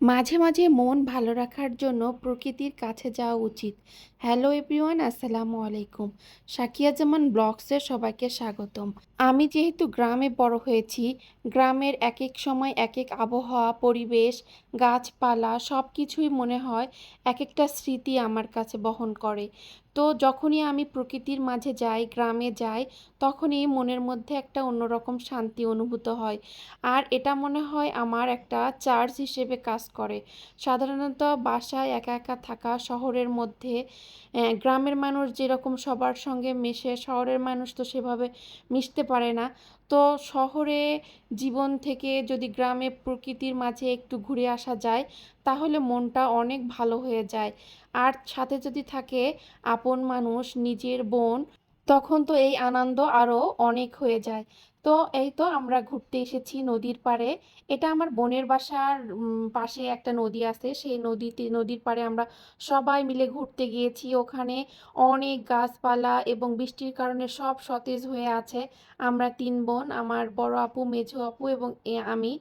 মাঝে মাঝে মন ভালো রাখার জন্য প্রকৃতির কাছে যাওয়া উচিত। হ্যালো এভরিওয়ান, আসসালামু আলাইকুম। সাকিয়া জামান ব্লগসের সবাইকে স্বাগতম। আমি যেহেতু গ্রামে বড় হয়েছি, গ্রামের এক এক সময় এক এক আবহাওয়া, পরিবেশ, গাছপালা সব কিছুই মনে হয় এক একটা স্মৃতি আমার কাছে বহন করে। তো যখনই আমি প্রকৃতির মাঝে যাই, গ্রামে যাই, তখনই মনের মধ্যে একটা অন্যরকম শান্তি অনুভূত হয়। আর এটা মনে হয় আমার একটা চার্জ হিসেবে কাজ করে। সাধারণত বাসায় একা একা থাকা, শহরের মধ্যে গ্রামের মানুষ যেরকম সবার সঙ্গে মেশে, শহরের মানুষ তো সেভাবে মিশতে পারে না। তো শহরে জীবন থেকে যদি গ্রামে প্রকৃতির মাঝে একটু ঘুরে আসা যায়, তাহলে মনটা অনেক ভালো হয়ে যায়। আর সাথে যদি থাকে আপন মানুষ, নিজের বোন, তখন তো এই আনন্দ আরও অনেক হয়ে যায়। তো এই তো আমরা ঘুরতে এসেছি নদীর পাড়ে। এটা আমার বোনের বাসার পাশে একটা নদী আছে। সেই নদীতে, নদীর পাড়ে আমরা সবাই মিলে ঘুরতে গিয়েছি। ওখানে অনেক গাছপালা এবং বৃষ্টির কারণে সব সতেজ হয়ে আছে। আমরা তিন বোন, আমার বড় আপু, মেঝো আপু এবং আমি,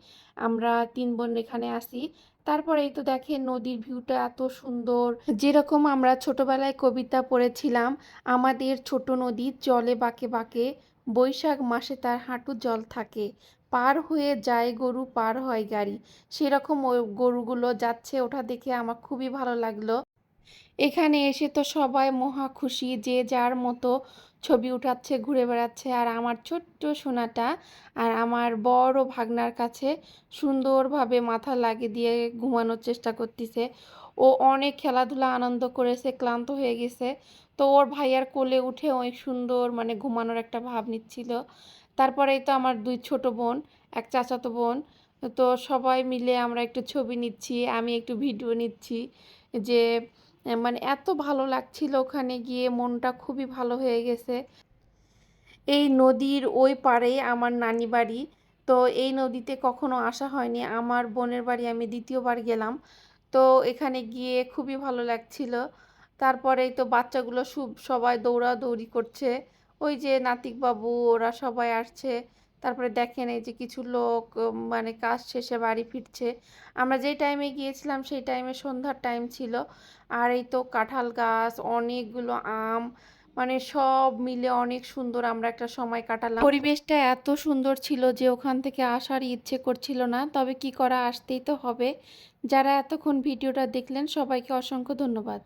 আমরা তিন বোন এখানে আসি। তারপরে এই তো দেখেন নদীর ভিউটা এত সুন্দর। যেরকম আমরা ছোটবেলায় কবিতা পড়েছিলাম, আমাদের ছোট নদী, জলে বাঁকে বাঁকে বৈশাখ মাসে তার হাঁটু জল থাকে। পার হয়ে যায় গরু, পার হয় গাড়ি। সেরকম ওই গরুগুলো যাচ্ছে ওটা দেখে আমার খুবই ভালো লাগল। এখানে এসে তো সবাই মহা খুশি যে যার মতো ছবি উঠাচ্ছে, ঘুরে বেড়াচ্ছে। আর আমার ছোট্ট সোনাটা আর আমার বড় ভাগনার কাছে সুন্দরভাবে মাথা লাগিয়ে দিয়ে ঘুমানোর চেষ্টা করতেছে। ও অনেক খেলাধুলা আনন্দ করেছে, ক্লান্ত হয়ে গেছে। তো ওর ভাইয়ার কোলে উঠে ওই সুন্দর মানে ঘুমানোর একটা ভাব নিচ্ছিল। তারপরেই তো আমার দুই ছোট বোন, এক চাচাতো বোন। তো সবাই মিলে আমরা একটু ছবি নিচ্ছি, আমি একটু ভিডিও নিচ্ছি যে মানে এত ভালো লাগছিল ওখানে গিয়ে, মনটা খুবই ভালো হয়ে গেছে। এই নদীর ওই পাড়ে আমার নানি বাড়ি। তো এই নদীতে কখনো আসা হয়নি। আমার বোনের বাড়ি আমি দ্বিতীয়বার গেলাম। তো এখানে গিয়ে খুবই ভালো লাগছিল। তারপরেই তো বাচ্চাগুলো সব সবাই দৌড়াদৌড়ি করছে। ওই যে নাতিক বাবু ওরা সবাই আসছে। তারপরে দেখেন এই যে কিছু লোক মানে কাজ শেষে বাড়ি ফিরছে। আমরা যেই টাইমে গিয়েছিলাম সেই টাইমে সন্ধ্যার টাইম ছিল। আর এই তো কাঁঠাল গাছ, অনেকগুলো আম মানে সব মিলে অনেক সুন্দর আমরা একটা সময় কাটালাম। পরিবেশটা এত সুন্দর ছিল যে ওখান থেকে আসার ইচ্ছে করছিল না। তবে কি করা আসতেই তো হবে। যারা এতক্ষণ ভিডিওটা দেখলেন, সবাইকে অসংখ্য ধন্যবাদ।